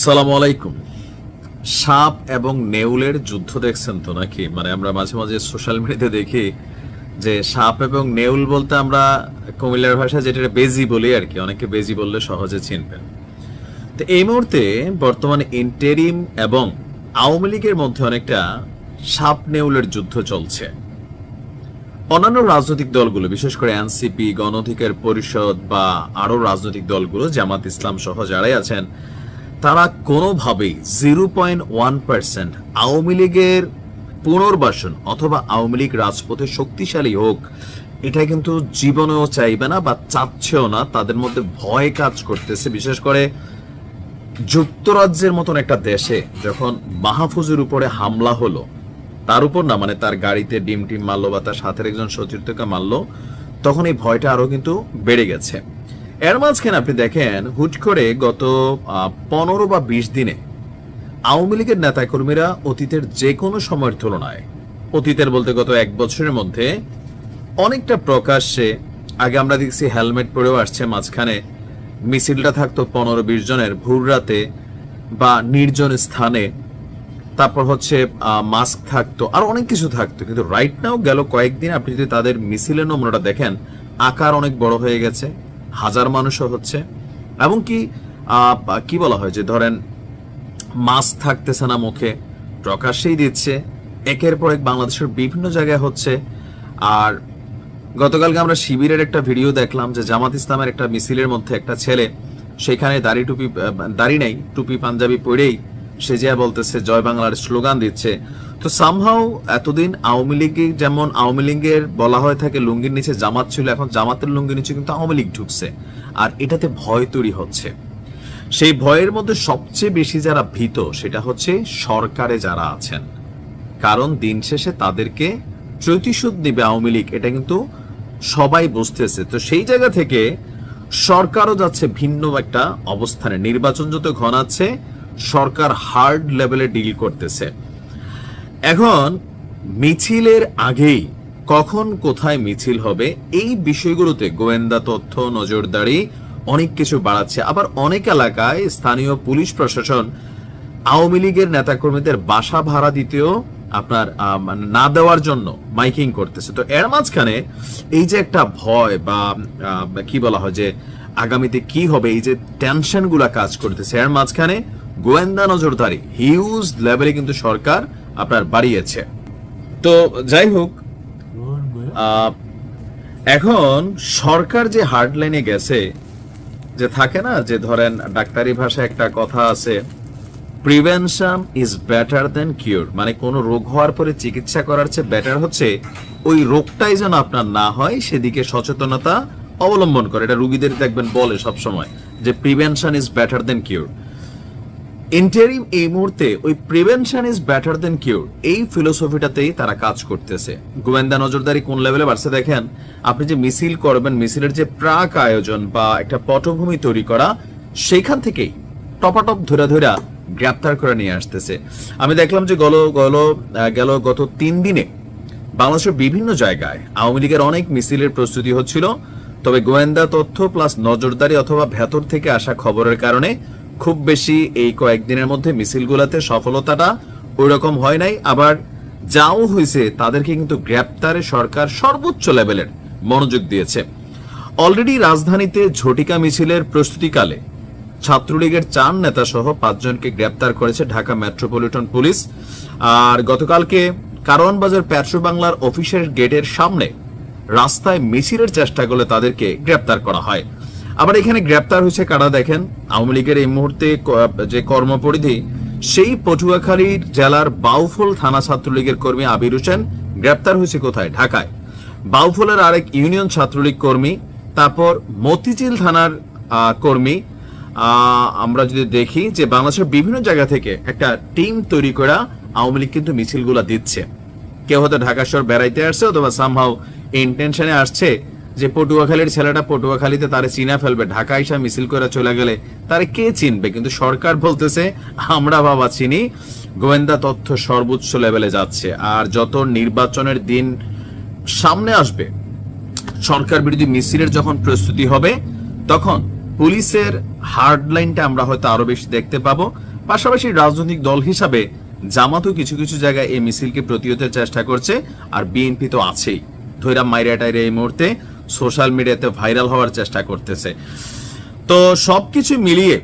সালাম আলাইকুম। সাপ এবং নেউলের যুদ্ধ দেখছেন তো নাকি? মানে আমরা মাঝে মাঝে সোশ্যাল মিডিয়াতে দেখি যে সাপ এবং নেউল বলতে আমরা কুমিল্লার ভাষায় যেটা বেজি বলি আর কি, অনেকে বেজি বললে সহজে চিনবেন। তো এই মুহূর্তে বর্তমানে ইন্টেরিম এবং আওয়ামী লীগের মধ্যে অনেকটা সাপ নেউলের যুদ্ধ চলছে। অন্যান্য রাজনৈতিক দলগুলো, বিশেষ করে এনসিপি গণ অধিকার পরিষদ বা আরও রাজনৈতিক দলগুলো, জামাত ইসলাম সহ যারাই আছেন তারা কোনোভাবেই zero point one percent Awami লীগের পুনর্বাসন অথবা আওয়ামী লীগ রাজপথে শক্তিশালী হোক, এটা কিন্তু জীবনেও চাইবে না বা চাচ্ছেও না, তাদের মধ্যে ভয় কাজ করতেছে। বিশেষ করে যুক্তরাজ্যের মতন একটা দেশে যখন মাহফুজের উপরে হামলা হলো, তার উপর না মানে তার গাড়িতে ডিম টিম মারলো বা তার সাথের একজন সতীর্থকে মারলো, তখন এই ভয়টা আরও কিন্তু বেড়ে গেছে। এর মাঝখানে আপনি দেখেন হুট করে গত পনেরো বা বিশ দিনে আওয়ামী লীগের নেতাকর্মীরা অতীতের যে কোনো সময়ের তুলনায়, অতীতের বলতে গত এক বছরের মধ্যে অনেকটা প্রকাশ্যে, আগে আমরা দেখছি হেলমেট পরেও আসছে মাঝখানে, মিছিলটা থাকতো পনেরো বিশ জনের ভোর রাতে বা নির্জন স্থানে, তারপর হচ্ছে মাস্ক থাকতো, আর অনেক কিছু থাকতো, কিন্তু রাইট নাও গেল কয়েকদিন আপনি যদি তাদের মিছিলের নমুনাটা দেখেন, আকার অনেক বড় হয়ে গেছে। হাজার মানুষও হচ্ছে। এবং কি কি বলা হয় যে ধরেন মাস্ক থাকতেছে না মুখে, প্রকাশ্যেই দিচ্ছে, একের পর এক বাংলাদেশের বিভিন্ন জায়গায় হচ্ছে। আর গতকালকে আমরা শিবিরের একটা ভিডিও দেখলাম যে জামাত ইসলামের একটা মিছিলের মধ্যে একটা ছেলে, সেখানে দাড়ি টুপি দাড়ি নাই, টুপি পাঞ্জাবি পরেই সে যা বলতেছে, জয় বাংলার স্লোগান দিচ্ছে। তো সামহাও এতদিন আওয়ামী লীগে যেমন আওয়ামী লীগের বলা হয়ে থাকে লুঙ্গির নিচে জামাত ছিল, এখন জামাতের লুঙ্গির নিচে কিন্তু আওয়ামী লীগ ঢুকছে। আর এটাতে ভয় তৈরি হচ্ছে। সেই ভয়ের মধ্যে সবচেয়ে বেশি যারা ভীত, সেটা হচ্ছে সরকারে যারা আছেন। কারণ দিন শেষে তাদেরকে প্রতিশোধ দিবে আওয়ামী লীগ, এটা কিন্তু সবাই বুঝতেছে। তো সেই জায়গা থেকে সরকারও যাচ্ছে ভিন্ন একটা অবস্থানে। নির্বাচন যত ঘনাচ্ছে, সরকার হার্ড লেভেলে ডিল করতেছে। এখন, মিছিলের আগেই কখন কোথায় মিছিল হবে, এই বিষয়গুলোতে গোয়েন্দা তথ্য, নজরদারি অনেক কিছু বাড়াচ্ছে। আবার অনেক এলাকায় স্থানীয় পুলিশ প্রশাসন, আওয়ামী লীগের নেতাকর্মীদের বাসা ভাড়া দিতেও আপনার মানে না দেওয়ার জন্য মাইকিং করতেছে। তো এর মাঝখানে এই যে একটা ভয় বা কি বলা হয় যে আগামীতে কি হবে, এই যে টেনশনগুলা কাজ করতেছে, এর মাঝখানে গোয়েন্দা নজরদারি হিউজ লেভেলে কিন্তু সরকার আপনার বাড়িয়েছে। তো যাই হোক এখন সরকার যে হার্ড লাইনে গেছে, যে থাকে না, যে ধরেন ডাক্তারি ভাষায় একটা কথা আছে prevention is better than cure মানে কোনো রোগ হওয়ার পরে চিকিৎসা করার চেয়ে বেটার হচ্ছে, ওই রোগটাই যেন আপনার না হয়, সেদিকে সচেতনতা অবলম্বন করে। এটা রুগীদের দেখবেন বলে সব সময় যে prevention is better than cure interim এই মুহূর্তে ওই prevention is better than cure এই ফিলোসফিটাতেই তারা কাজ করতেছে। গোয়েন্দা নজরদারি কোন লেভেলে বাড়ছে দেখেন, আপনি যে মিছিল করবেন, মিছিলের যে প্রাক আয়োজন বা একটা পটভূমি তৈরি করা, সেইখান থেকেই টপাটপ ধরে ধরে গ্রেপ্তার করে নিয়ে আসতেছে। আমি দেখলাম যে গল গল গেল গত তিন দিনে বাংলাদেশের বিভিন্ন জায়গায় আওয়ামী লীগের অনেক মিছিলের প্রস্তুতি হচ্ছিল, তবে গোয়েন্দা তথ্য প্লাস নজরদারি অথবা ভেতর থেকে আসা খবরের কারণে খুব বেশি এই কয়েকদিনের মধ্যে মিছিলগুলোতে সফলতাটা ওই রকম হয় নাই। আবার যাও হয়েছে তাদেরকে কিন্তু গ্রেপ্তারে সরকার সর্বোচ্চ লেভেলের মনোযোগ দিয়েছে। অলরেডি রাজধানীতে ঝটিকা মিছিলের প্রস্তুতিকালে ছাত্রলীগের চার নেতা সহ পাঁচজনকে গ্রেপ্তার করেছে ঢাকা মেট্রোপলিটন পুলিশ। আর গতকালকে কারওয়ান বাজার পেট্রো বাংলার অফিসের গেটের সামনে রাস্তায় মিছিলের চেষ্টা করলে তাদেরকে গ্রেপ্তার করা হয়। আবার এখানে গ্রেপ্তার হয়েছে কারা দেখেন? আওয়ামী লীগের এই মুহূর্তে যে কর্মপরিধি, সেই পটুয়াখালী জেলার বাউফল থানা ছাত্রলীগের কর্মী আবির হোসেন গ্রেপ্তার হয়েছে কোথায়? ঢাকায়। বাউফলের আরেক ইউনিয়ন ছাত্রলীগ কর্মী, তারপর মতিঝিল থানার কর্মী। আমরা যদি দেখি যে বাংলাদেশের বিভিন্ন জায়গা থেকে একটা টিম তৈরি করা আওয়ামী লীগ কিন্তু মিছিলগুলা দিচ্ছে। কেউ হয়তো ঢাকা শহর বেড়াইতে আসছে অথবা সামহাও ইন্টেনশনে আসছে। যে পটুয়াখালীর ছেলেটা পটুয়াখালীতে তারে চিনা ফেলবে, ঢাকা এসে মিছিল করে চলে গেলে তারে কে চিনবে? কিন্তু সরকার বলতেছে, আমরা বাবা চিনি। গোয়েন্দা তথ্য সর্বোচ্চ লেভেলে যাচ্ছে। আর যত নির্বাচনের দিন সামনে আসবে, সরকার বিরোধী মিছিলের যখন প্রস্তুতি হবে, তখন পুলিশের হার্ড লাইনটা আমরা হয়তো আরও বেশি দেখতে পাবো। পাশাপাশি রাজনৈতিক দল হিসাবে জামাতও কিছু কিছু জায়গায় এই মিছিলকে প্রতিহতের চেষ্টা করছে, আর বিএনপি তো আছেই। ধৈরা মাইরা টাইরে এই মুহূর্তে সোশ্যাল মিডিয়াতে ভাইরাল হওয়ার চেষ্টা করতেছে। তো সবকিছু মিলিয়ে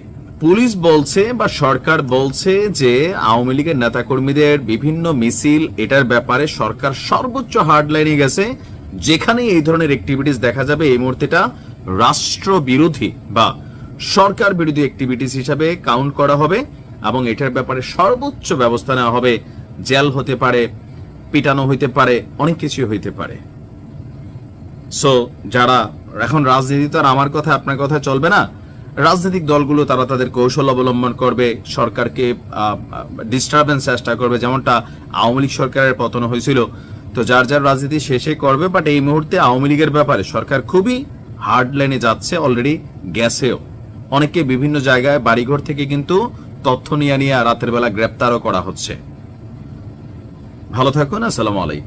পুলিশ বলছে বা সরকার বলছে যে আওয়ামী লীগের নেতাকর্মীদের বিভিন্ন মিছিল, এটার ব্যাপারে সরকার সর্বোচ্চ হার্ডলাইনে গেছে। যেখানে এই ধরনের অ্যাক্টিভিটিস দেখা যাবে, এই মুহূর্তেটা রাষ্ট্র বিরোধী বা সরকার বিরোধী অ্যাক্টিভিটিস হিসাবে কাউন্ট করা হবে এবং এটার ব্যাপারে সর্বোচ্চ ব্যবস্থা নেওয়া হবে। জেল হতে পারে, পিটানো হইতে পারে, অনেক কিছুই হইতে পারে। সো যারা এখন রাজনীতি তো আর আমার কথা আপনার কথা চলবে না, রাজনৈতিক দলগুলো তারা তাদের কৌশল অবলম্বন করবে, সরকারকে ডিস্টারবেন্স চেষ্টা করবে, যেমনটা আওয়ামী লীগ সরকারের পতন হয়েছিল। তো যার যার রাজনীতি শেষে করবে বাট এই মুহূর্তে আওয়ামী লীগের ব্যাপারে সরকার খুবই হার্ড লাইনে যাচ্ছে অলরেডি গেছেও। অনেকে বিভিন্ন জায়গায় বাড়িঘর থেকে কিন্তু তথ্য নিয়ে নিয়ে রাতের বেলা গ্রেপ্তারও করা হচ্ছে। ভালো থাকুন, আসসালামু আলাইকুম।